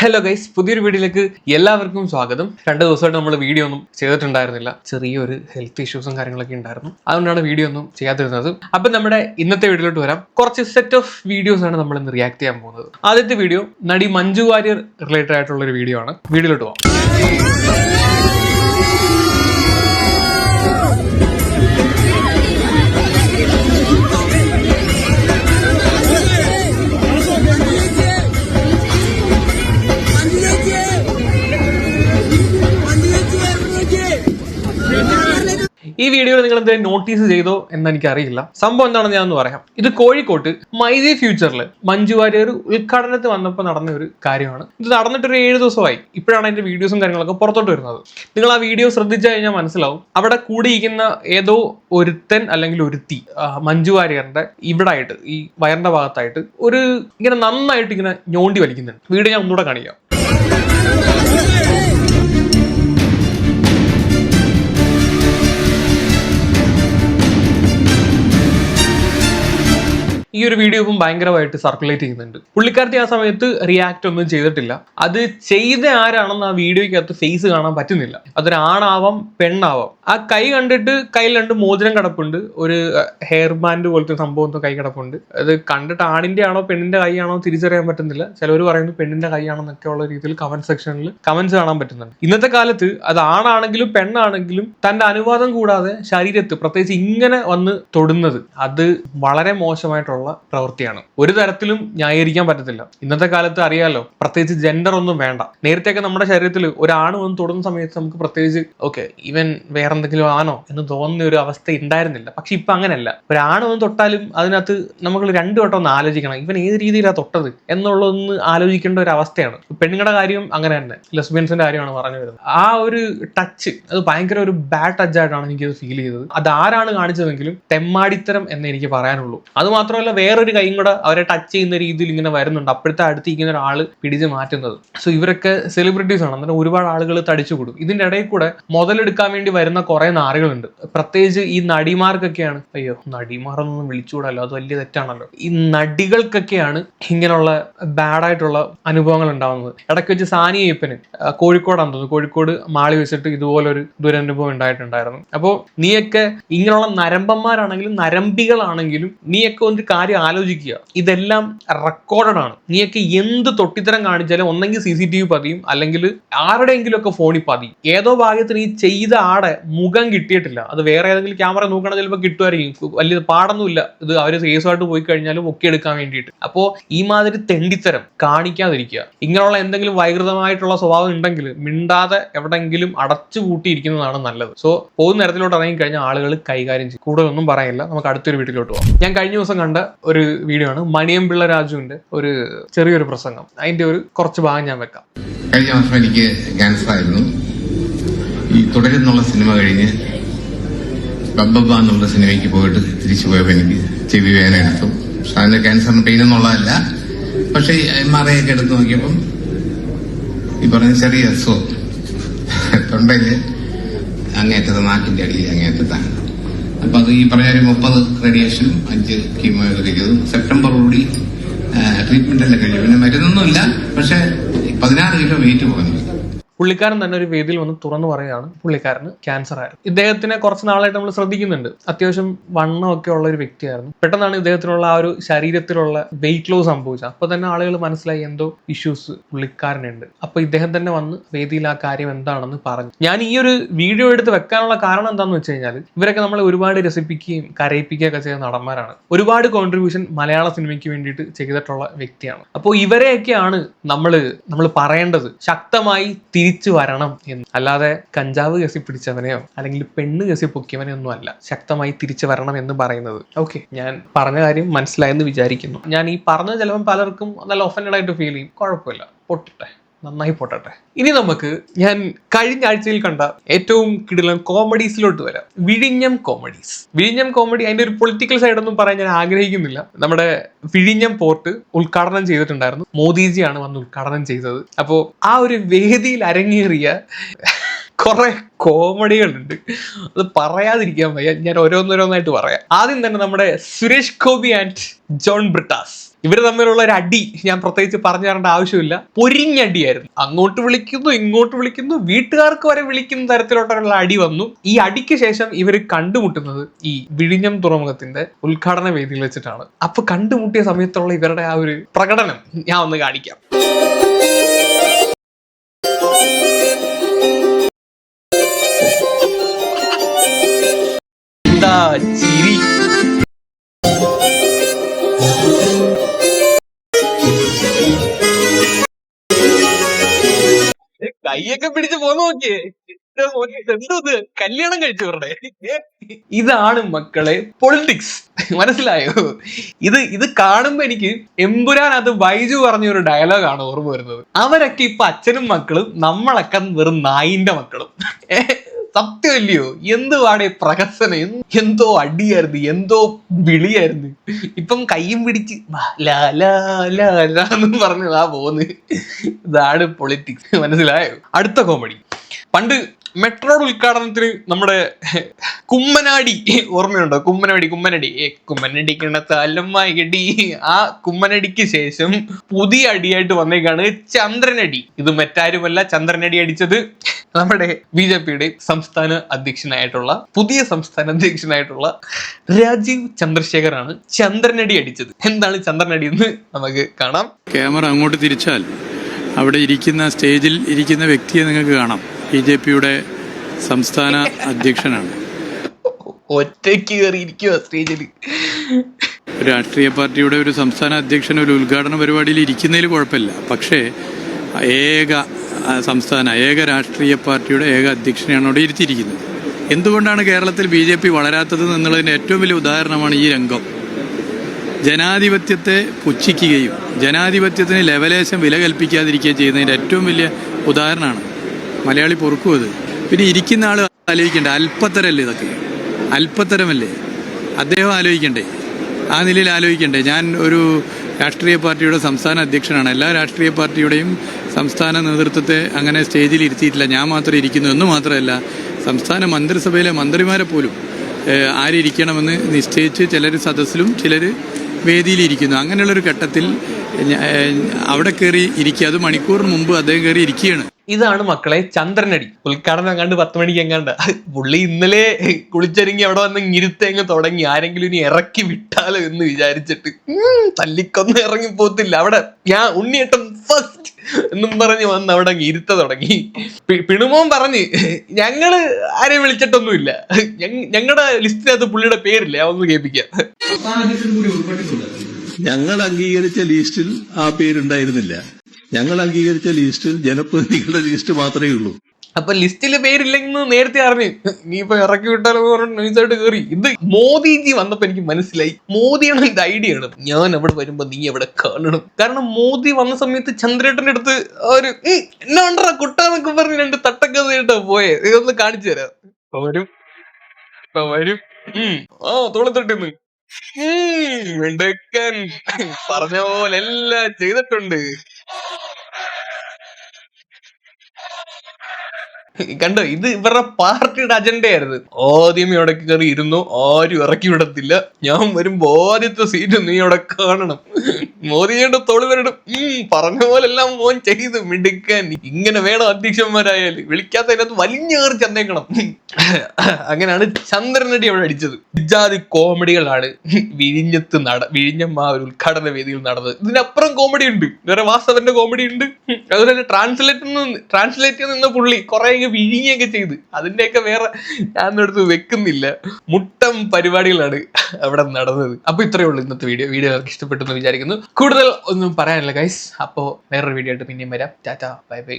Hello guys പുതിയൊരു വീഡിയോയിലേക്ക് എല്ലാവർക്കും സ്വാഗതം. രണ്ട് ദിവസമായിട്ട് നമ്മൾ വീഡിയോ ഒന്നും ചെയ്തിട്ടുണ്ടായിരുന്നില്ല. ചെറിയൊരു ഹെൽത്ത് ഇഷ്യൂസും കാര്യങ്ങളൊക്കെ ഉണ്ടായിരുന്നു. അതുകൊണ്ടാണ് വീഡിയോ ഒന്നും ചെയ്യാതിരുന്നത്. അപ്പം നമ്മുടെ ഇന്നത്തെ വീഡിയോയിലോട്ട് വരാം. കുറച്ച് സെറ്റ് ഓഫ് വീഡിയോസ് ആണ് നമ്മൾ ഇന്ന് റിയാക്ട് ചെയ്യാൻ പോകുന്നത്. ആദ്യത്തെ വീഡിയോ നടി മഞ്ജു വാര്യർ റിലേറ്റഡ് ആയിട്ടുള്ള ഒരു വീഡിയോ ആണ്. വീഡിയോയിലോട്ട് പോകാം ഈ വീഡിയോയിൽ നിങ്ങൾ എന്തെങ്കിലും നോട്ടീസ് ചെയ്തോ എന്ന് എനിക്കറിയില്ല. സംഭവം എന്താണെന്ന് ഞാൻ ഒന്ന് പറയാം. ഇത് കോഴിക്കോട്ട് മൈജി ഫ്യൂച്ചറിൽ മഞ്ജു വാര്യർ ഉദ്ഘാടനത്തിൽ വന്നപ്പോൾ നടന്ന ഒരു കാര്യമാണ്. ഇത് നടന്നിട്ട് ഒരു ഏഴ് ദിവസമായി. ഇപ്പോഴാണ് അതിന്റെ വീഡിയോസും കാര്യങ്ങളൊക്കെ പുറത്തോട്ട് വരുന്നത്. നിങ്ങൾ ആ വീഡിയോ ശ്രദ്ധിച്ചു കഴിഞ്ഞാൽ മനസ്സിലാവും. അവിടെ കൂടിയിരിക്കുന്ന ഏതോ ഒരുത്തൻ അല്ലെങ്കിൽ ഒരുത്തി മഞ്ജു വാര്യറിന്റെ ഇവിടെ ആയിട്ട് ഈ വയറിന്റെ ഭാഗത്തായിട്ട് ഒരു ഇങ്ങനെ നന്നായിട്ട് ഇങ്ങനെ ഞോണ്ടി വലിക്കുന്നുണ്ട്. വീഡിയോ ഞാൻ ഒന്നുകൂടെ കാണിക്കാം. ഈ ഒരു വീഡിയോ ഇപ്പം ഭയങ്കരമായിട്ട് സർക്കുലേറ്റ് ചെയ്യുന്നുണ്ട്. പുള്ളിക്കാരത്തി ആ സമയത്ത് റിയാക്ട് ഒന്നും ചെയ്തിട്ടില്ല. അത് ചെയ്ത ആരാണെന്ന് ആ വീഡിയോയ്ക്കകത്ത് ഫേസ് കാണാൻ പറ്റുന്നില്ല. അതൊരാണാവാം പെണ്ണാവാം. ആ കൈ കണ്ടിട്ട് കയ്യിൽ രണ്ട് മോതിരം കിടപ്പുണ്ട്. ഒരു ഹെയർ ബാൻഡ് പോലത്തെ സംഭവം കൈ കിടപ്പുണ്ട്. അത് കണ്ടിട്ട് ആണിന്റെ ആണോ പെണ്ണിന്റെ കൈ ആണോ തിരിച്ചറിയാൻ പറ്റുന്നില്ല. ചിലവർ പറയുന്നു പെണ്ണിന്റെ കൈയാണെന്നൊക്കെ ഉള്ള രീതിയിൽ കമന്റ് സെക്ഷനിൽ കമന്റ്സ് കാണാൻ പറ്റുന്നുണ്ട്. ഇന്നത്തെ കാലത്ത് അത് ആണാണെങ്കിലും പെണ്ണാണെങ്കിലും തന്റെ അനുവാദം കൂടാതെ ശരീരത്ത് പ്രത്യേകിച്ച് ഇങ്ങനെ വന്ന് തൊടുന്നത് അത് വളരെ മോശമായിട്ടുള്ള പ്രവൃത്തിയാണ്. ഒരു തരത്തിലും ന്യായീകരിക്കാൻ പറ്റത്തില്ല. ഇന്നത്തെ കാലത്ത് അറിയാലോ പ്രത്യേകിച്ച് ജെൻഡർ ഒന്നും വേണ്ട. നേരത്തെയൊക്കെ നമ്മുടെ ശരീരത്തിൽ ഒരാണ് വന്ന് തൊടുന്ന സമയത്ത് നമുക്ക് പ്രത്യേകിച്ച് ഓക്കെ ഇവൻ വേറെ എന്തെങ്കിലും ആണോ എന്ന് തോന്നുന്ന ഒരു അവസ്ഥ ഉണ്ടായിരുന്നില്ല. പക്ഷെ ഇപ്പൊ അങ്ങനെയല്ല. ഒരാണ് വന്ന് തൊട്ടാലും അതിനകത്ത് നമ്മൾ രണ്ടു വട്ടം ഒന്ന് ആലോചിക്കണം. ഇവൻ ഏത് രീതിയിലാണ് തൊട്ടത് എന്നുള്ളതൊന്ന് ആലോചിക്കേണ്ട ഒരു അവസ്ഥയാണ്. പെണ്ണുങ്ങളുടെ കാര്യം അങ്ങനെ തന്നെ. ലെസ്ബിയൻസിന്റെ കാര്യമാണ് പറഞ്ഞു വരുന്നത്. ആ ഒരു ടച്ച് അത് ഭയങ്കര ഒരു ബാഡ് ടച്ച് ആയിട്ടാണ് എനിക്കത് ഫീൽ ചെയ്തത്. അത് ആരാണ് കാണിച്ചതെങ്കിലും തെമ്മാടിത്തരം എന്ന് എനിക്ക് പറയാനുള്ളൂ. അത് മാത്രമല്ല വേറൊരു കൈയും കൂടെ അവരെ ടച്ച് ചെയ്യുന്ന രീതിയിൽ ഇങ്ങനെ വരുന്നുണ്ട്. അപ്പോഴത്തെ അടുത്തിരിക്കുന്ന ഒരാൾ പിടിച്ച് മാറ്റുന്നത്. സോ ഇവരൊക്കെ സെലിബ്രിറ്റീസ് ആണ്. അന്നേരം ഒരുപാട് ആളുകൾ തടിച്ചു കൂടും. ഇതിന്റെ ഇടയിൽ കൂടെ മുതലെടുക്കാൻ വേണ്ടി വരുന്ന കുറെ നാറുകളുണ്ട്. പ്രത്യേകിച്ച് ഈ നടിമാർക്കൊക്കെയാണ്. അയ്യോ നടിമാറൊന്നും വിളിച്ചുകൂടല്ലോ അത് വലിയ തെറ്റാണല്ലോ. ഈ നടികൾക്കൊക്കെയാണ് ഇങ്ങനെയുള്ള ബാഡ് ആയിട്ടുള്ള അനുഭവങ്ങൾ ഉണ്ടാവുന്നത്. ഇടയ്ക്ക് വെച്ച് സാനി അയ്യപ്പന് കോഴിക്കോടാണ് തോന്നുന്നു. കോഴിക്കോട് മാളി വെച്ചിട്ട് ഇതുപോലൊരു ദുരനുഭവം ഉണ്ടായിട്ടുണ്ടായിരുന്നു. അപ്പോൾ നീയൊക്കെ ഇങ്ങനെയുള്ള നരമ്പന്മാരാണെങ്കിലും നരമ്പികളാണെങ്കിലും നീയൊക്കെ ഒരു കാര്യം ആലോചിക്കുക. ഇതെല്ലാം റെക്കോർഡഡ് ആണ്. നീയൊക്കെ എന്ത് തൊട്ടിത്തരം കാണിച്ചാലും ഒന്നെങ്കിൽ സി സി ടി വി പതിയും അല്ലെങ്കിൽ ആരുടെയെങ്കിലും ഒക്കെ ഫോണിൽ പതിയും. ഏതോ ഭാഗ്യത്തിന് ഈ ചെയ്ത ആടെ മുഖം കിട്ടിയിട്ടില്ല. അത് വേറെ ഏതെങ്കിലും ക്യാമറ നോക്കണ ചിലപ്പോൾ കിട്ടുമായിരിക്കും. വലിയ പാടൊന്നുമില്ല. ഇത് അവർ സേഫായിട്ട് പോയി കഴിഞ്ഞാലും ഒക്കെ എടുക്കാൻ വേണ്ടിയിട്ട്. അപ്പോൾ ഈ മാതിരി തെണ്ടിത്തരം കാണിക്കാതിരിക്കുക. ഇങ്ങനെയുള്ള എന്തെങ്കിലും വൈകൃതമായിട്ടുള്ള സ്വഭാവം ഉണ്ടെങ്കിൽ മിണ്ടാതെ എവിടെങ്കിലും അടച്ചു പൂട്ടിയിരിക്കുന്നതാണ് നല്ലത്. സോ പോകുന്ന നേരത്തിലോട്ട് ഇറങ്ങി കഴിഞ്ഞാൽ ആളുകൾ കൈകാര്യം ചെയ്യും. കൂടുതലൊന്നും പറയില്ല. നമുക്ക് അടുത്തൊരു വീട്ടിലോട്ട് പോകാം ഞാൻ കഴിഞ്ഞ ദിവസം കണ്ട ഒരു വീഡിയോ ആണ്. മണിയമ്പിള്ള രാജുവിന്റെ ഒരു ചെറിയൊരു പ്രസംഗം. അതിന്റെ ഒരു കുറച്ച് ഭാഗം ഞാൻ വെക്കാം. കഴിഞ്ഞ വർഷം എനിക്ക് ക്യാൻസർ ആയിരുന്നു. ഈ തുടരുന്നുള്ള സിനിമ കഴിഞ്ഞ് ബബ്ബ എന്നുള്ള സിനിമയ്ക്ക് പോയിട്ട് തിരിച്ചു പോയപ്പോൾ എനിക്ക് ചെവി വേദന എടുത്തു. പക്ഷെ അതിന്റെ ക്യാൻസറിന് പെയിൻ എന്നുള്ളതല്ല. പക്ഷെ എം ആർ ഐ ഒക്കെ എടുത്ത് നോക്കിയപ്പം ഈ പറഞ്ഞ ചെറിയ അസുഖം. തൊണ്ടയിൽ അങ്ങേറ്റത്തെ നാക്കിന്റെ അടിയിൽ അങ്ങേറ്റത്താണ് അപ്പൊ അത് ഈ പറഞ്ഞ മുപ്പത് റേഡിയേഷനും അഞ്ച് കീമോതെറാപ്പിക്കും സെപ്റ്റംബറോടി ട്രീറ്റ്മെന്റ് എല്ലാം കഴിഞ്ഞു പിന്നെ മരുന്നൊന്നുമില്ല പക്ഷെ പതിനാറ് കിലോ വെയിറ്റ് കുറഞ്ഞു. പുള്ളിക്കാരൻ തന്നെ ഒരു വേദിയിൽ വന്ന് തുറന്നു പറയുകയാണ് പുള്ളിക്കാരന് ക്യാൻസർ ആയിരുന്നു. ഇദ്ദേഹത്തിനെ കുറച്ച് നാളായിട്ട് നമ്മൾ ശ്രദ്ധിക്കുന്നുണ്ട്. അത്യാവശ്യം വണ്ണമൊക്കെ ഉള്ള ഒരു വ്യക്തിയായിരുന്നു. പെട്ടെന്നാണ് ഇദ്ദേഹത്തിനുള്ള ആ ഒരു ശരീരത്തിലുള്ള വെയിറ്റ് ലോസ് സംഭവിച്ചത്. അപ്പൊ തന്നെ ആളുകൾ മനസ്സിലായി എന്തോ ഇഷ്യൂസ് പുള്ളിക്കാരനുണ്ട്. അപ്പൊ ഇദ്ദേഹം തന്നെ വന്ന് വേദിയിൽ ആ കാര്യം എന്താണെന്ന് പറഞ്ഞു. ഞാൻ ഈ ഒരു വീഡിയോ എടുത്ത് വെക്കാനുള്ള കാരണം എന്താണെന്ന് വെച്ച് കഴിഞ്ഞാൽ ഇവരൊക്കെ നമ്മളെ ഒരുപാട് രസിപ്പിക്കുകയും കരയിപ്പിക്കുകയും ഒക്കെ ചെയ്യുന്ന നടന്മാരാണ്. ഒരുപാട് കോൺട്രിബ്യൂഷൻ മലയാള സിനിമയ്ക്ക് വേണ്ടിയിട്ട് ചെയ്തിട്ടുള്ള വ്യക്തിയാണ്. അപ്പോൾ ഇവരെയൊക്കെയാണ് നമ്മൾ നമ്മൾ പറയേണ്ടത്. ശക്തമായി തിരിച്ചു വരണം എന്ന്. അല്ലാതെ കഞ്ചാവ് കസി പിടിച്ചവനെയോ അല്ലെങ്കിൽ പെണ്ണ് കസി പൊക്കിയവനെയോ ഒന്നും അല്ല. ശക്തമായി തിരിച്ചു വരണം എന്ന് പറയുന്നത്. ഓക്കെ ഞാൻ പറഞ്ഞ കാര്യം മനസ്സിലായെന്ന് വിചാരിക്കുന്നു. ഞാൻ ഈ പറഞ്ഞ ചിലപ്പം പലർക്കും നല്ല ഒഫൻഡഡ് ആയിട്ട് ഫീൽ ചെയ്യും. കുഴപ്പമില്ല. പൊട്ടട്ടെ. നന്നായി പോട്ടെ. ഇനി നമുക്ക് ഞാൻ കഴിഞ്ഞ ആഴ്ചയിൽ കണ്ട ഏറ്റവും കിടിലം കോമഡീസിലോട്ട് വരാം. വിഴിഞ്ഞം കോമഡീസ്. വിഴിഞ്ഞം കോമഡി അതിന്റെ ഒരു പൊളിറ്റിക്കൽ സൈഡ് ഒന്നും പറയാൻ ഞാൻ ആഗ്രഹിക്കുന്നില്ല. നമ്മുടെ വിഴിഞ്ഞം പോർട്ട് ഉദ്ഘാടനം ചെയ്തിട്ടുണ്ടായിരുന്നു. മോദിജിയാണ് വന്ന് ഉദ്ഘാടനം ചെയ്തത്. അപ്പോ ആ ഒരു വേദിയിൽ അരങ്ങേറിയ കുറെ കോമഡികളുണ്ട്. അത് പറയാതിരിക്കാൻ വയ്യ. ഞാൻ ഓരോന്നോരോന്നായിട്ട് പറയാം. ആദ്യം തന്നെ നമ്മുടെ സുരേഷ് ഗോപി ആൻഡ് ജോൺ ബ്രിട്ടാസ്. ഇവർ തമ്മിലുള്ള ഒരു അടി ഞാൻ പ്രത്യേകിച്ച് പറഞ്ഞു തരേണ്ട ആവശ്യമില്ല. പൊരിഞ്ഞടിയായിരുന്നു അങ്ങോട്ട് വിളിക്കുന്നു ഇങ്ങോട്ട് വിളിക്കുന്നു വീട്ടുകാർക്ക് വരെ വിളിക്കുന്ന തരത്തിലോട്ടുള്ള അടി വന്നു. ഈ അടിക്ക് ശേഷം ഇവർ കണ്ടുമുട്ടുന്നത് ഈ വിഴിഞ്ഞം തുറമുഖത്തിന്റെ ഉദ്ഘാടന വേദിയിൽ വെച്ചിട്ടാണ്. അപ്പൊ കണ്ടുമുട്ടിയ സമയത്തുള്ള ഇവരുടെ ആ ഒരു പ്രകടനം ഞാൻ ഒന്ന് കാണിക്കാം. ചിരി? കൈയൊക്കെ പിടിച്ച് പോന്ന് നോക്കിയേ. എന്തോ കല്യാണം കഴിച്ചു ഇവരുടെ. ഇതാണ് മക്കളെ പൊളിറ്റിക്സ് മനസ്സിലായോ? ഇത് ഇത് കാണുമ്പോ എനിക്ക് എമ്പുരാൻ അത് വൈജു പറഞ്ഞ ഒരു ഡയലോഗാണ് ഓർമ്മ വരുന്നത്. അവരൊക്കെ ഇപ്പൊ അച്ഛനും മക്കളും നമ്മളൊക്കെ വെറും നായിന്റെ മക്കളും. സത്യമല്ലയോ? എന്തുവാടെ പ്രഹസനം? പ്രകസന എന്തോ അടിയായിരുന്നു എന്തോ വിളിയായിരുന്നു. ഇപ്പം കയ്യും പിടിച്ച് എന്ന് പറഞ്ഞതാ പോന്ന്. ഇതാണ് പൊളിറ്റിക്സ്. മനസ്സിലായോ? അടുത്ത കോമഡി പണ്ട് മെട്രോയുടെ ഉദ്ഘാടനത്തിന് നമ്മുടെ കുമ്മനാടി ഓർമ്മയുണ്ടോ? കുമ്മനാടി കുമ്മനടി. ഏ കുമ്മനടിക്കണ തലമായി കെട്ടി ആ കുമ്മനടിക്ക് ശേഷം പുതിയ അടിയായിട്ട് വന്നേക്കാണ് ചന്ദ്രനടി. ഇത് മറ്റാരുമല്ല ചന്ദ്രനടി അടിച്ചത് നമ്മുടെ ബി ജെ പിയുടെ സംസ്ഥാന അധ്യക്ഷനായിട്ടുള്ള പുതിയ സംസ്ഥാന അധ്യക്ഷനായിട്ടുള്ള രാജീവ് ചന്ദ്രശേഖറാണ് ചന്ദ്രനടി അടിച്ചത്. എന്താണ് ചന്ദ്രനടി എന്ന് നമുക്ക് കാണാം. ക്യാമറ അങ്ങോട്ട് തിരിച്ചാൽ അവിടെ ഇരിക്കുന്ന സ്റ്റേജിൽ ഇരിക്കുന്ന വ്യക്തിയെ നിങ്ങൾക്ക് കാണാം. ബി ജെ പിയുടെ സംസ്ഥാന അധ്യക്ഷനാണ്. ഒറ്റയ്ക്ക് കയറി ഇരിക്കുക സ്റ്റേജിൽ രാഷ്ട്രീയ പാർട്ടിയുടെ ഒരു സംസ്ഥാന അധ്യക്ഷൻ ഒരു ഉദ്ഘാടന പരിപാടിയിൽ ഇരിക്കുന്നതിൽ കുഴപ്പമില്ല. പക്ഷേ ഏക സംസ്ഥാന ഏക രാഷ്ട്രീയ പാർട്ടിയുടെ ഏക അധ്യക്ഷനെയാണ് അവിടെ ഇരുത്തിയിരിക്കുന്നത്. എന്തുകൊണ്ടാണ് കേരളത്തിൽ ബി ജെ പി വളരാത്തത് എന്നുള്ളതിന്റെ ഏറ്റവും വലിയ ഉദാഹരണമാണ് ഈ രംഗം. ജനാധിപത്യത്തെ പുച്ഛിക്കുകയും ജനാധിപത്യത്തിന് ലെവലേശം വില കൽപ്പിക്കാതിരിക്കുകയും ചെയ്യുന്നതിന്റെ ഏറ്റവും വലിയ ഉദാഹരണമാണ് മലയാളി പൊറുക്കും അത്. പിന്നെ ഇരിക്കുന്ന ആൾ ആലോചിക്കണ്ടേ അല്പത്തരല്ലേ ഇതൊക്കെ? അല്പത്തരമല്ലേ? അദ്ദേഹം ആലോചിക്കണ്ടേ? ആ നിലയിൽ ആലോചിക്കണ്ടേ? ഞാൻ ഒരു രാഷ്ട്രീയ പാർട്ടിയുടെ സംസ്ഥാന അധ്യക്ഷനാണ്. എല്ലാ രാഷ്ട്രീയ പാർട്ടിയുടെയും സംസ്ഥാന നേതൃത്വത്തെ അങ്ങനെ സ്റ്റേജിൽ ഇരുത്തിയിട്ടില്ല. ഞാൻ മാത്രം ഇരിക്കുന്നു എന്ന് മാത്രമല്ല സംസ്ഥാന മന്ത്രിസഭയിലെ മന്ത്രിമാരെ പോലും ആരിയ്ക്കണമെന്ന് നിശ്ചയിച്ച് ചിലർ സദസ്സിലും ചിലർ വേദിയിലിരിക്കുന്നു. അങ്ങനെയുള്ളൊരു ഘട്ടത്തിൽ അവിടെ കയറി ഇരിക്കുക. അത് മണിക്കൂറിന് മുമ്പ് അദ്ദേഹം കയറി ഇരിക്കുകയാണ്. ഇതാണ് മക്കളെ ചന്ദ്രനടി. ഉദ്ഘാടനം കണ്ട് പത്ത് മണിക്ക് എങ്ങാണ്ട്. പുള്ളി ഇന്നലെ കുളിച്ചൊരുങ്ങി അവിടെ വന്ന് ഇരുത്തേങ്ങ് തുടങ്ങി. ആരെങ്കിലും ഇനി ഇറക്കി വിട്ടാലോ എന്ന് വിചാരിച്ചിട്ട്. തല്ലിക്കൊന്നും ഇറങ്ങി പോത്തില്ല അവിടെ ഞാൻ ഉണ്ണിയേട്ടം ഫസ്റ്റ് എന്നും പറഞ്ഞ് വന്ന് അവിടെ ഇരുത്ത തുടങ്ങി. പിണുമോൻ പറഞ്ഞ് ഞങ്ങൾ ആരെയും വിളിച്ചിട്ടൊന്നുമില്ല. ഞങ്ങളുടെ ലിസ്റ്റിനകത്ത് പുള്ളിയുടെ പേരില്ല? ഞാൻ ഒന്ന് കേൾപ്പിക്കാം ഞങ്ങൾ അംഗീകരിച്ച ലിസ്റ്റിൽ ആ പേരുണ്ടായിരുന്നില്ല. ഞങ്ങൾ അംഗീകരിച്ച ലിസ്റ്റിൽ ജനപ്രതിനിധികളുടെ ലിസ്റ്റ് മാത്രമേ ഉള്ളൂ. അപ്പൊ ലിസ്റ്റിൽ പേരില്ലെന്ന് നേരത്തെ അറിഞ്ഞു. നീ ഇപ്പൊ ഇറക്കി വിട്ടാലോ നൈസായിട്ട് കയറി ഇത് മോദിജി വന്നപ്പോ എനിക്ക് മനസ്സിലായി. മോദിയാണ് ഇത് ഐഡിയ ആണ് ഞാൻ അവിടെ വരുമ്പോ നീ അവിടെ കാണണം? കാരണം മോദി വന്ന സമയത്ത് ചന്ദ്രേട്ടന്റെ അടുത്ത് ഒരു "ഉം, എന്നാ ഉണ്ടാ കുട്ടാന്നൊക്കെ പറഞ്ഞ് രണ്ട് തട്ടൊക്കെ കേട്ടോ പോയെ ഇതൊന്ന് കാണിച്ചു തരാം. വരും. വരും. ആ തോളത്തിട്ടിന്ന് മിടുക്കൻ. പറഞ്ഞ പോലെ എല്ലാം ചെയ്തിട്ടുണ്ട്. കണ്ടോ ഇത് ഇവരുടെ പാർട്ടിയുടെ അജണ്ടയായിരുന്നു. ആദ്യം ഇവിടെ കയറി ഇരുന്നു ആരും ഇറക്കി വിടത്തില്ല. ഞാൻ വരുമ്പോ ആദ്യത്തെ സീറ്റ് നീ അവിടെ കാണണം. തൊളിവരുടെ ഉം പറഞ്ഞ പോലെല്ലാം മോൻ ചെയ്ത് മിടുക്കാൻ. ഇങ്ങനെ വേണം അധ്യക്ഷന്മാരായാൽ. വിളിക്കാത്തതിനകത്ത് വലിഞ്ഞു കയറി ചെന്നേക്കണം. അങ്ങനെയാണ് ചന്ദ്രനടി അവിടെ അടിച്ചത്. ഇജാതി കോമഡികളാണ് വിഴിഞ്ഞത്ത് നട വിഴിഞ്ഞമ്മ ഒരു ഉദ്ഘാടന വേദിയിൽ നടന്നത്. ഇതിനപ്പുറം കോമഡി ഉണ്ട്. വേറെ വാസവന്റെ കോമഡി ഉണ്ട്. അതുപോലെ തന്നെ ട്രാൻസ്ലേറ്റ് ട്രാൻസ്ലേറ്റ് നിന്ന പുള്ളി കുറെ വിഴിഞ്ഞൊക്കെ ചെയ്ത്. അതിന്റെയൊക്കെ വേറെ ഞാൻ എടുത്ത് വെക്കുന്നില്ല. മുട്ടം പരിപാടികളാണ് അവിടെ നടന്നത്. അപ്പൊ ഇത്രയേ ഉള്ളൂ ഇന്നത്തെ വീഡിയോ. വീഡിയോ ഇഷ്ടപ്പെട്ടെന്ന് വിചാരിക്കുന്നു. കൂടുതൽ ഒന്നും പറയാനില്ല ഗൈസ് അപ്പോൾ വേറൊരു വീഡിയോ ആയിട്ട് പിന്നെയും വരാം. Tata bye bye.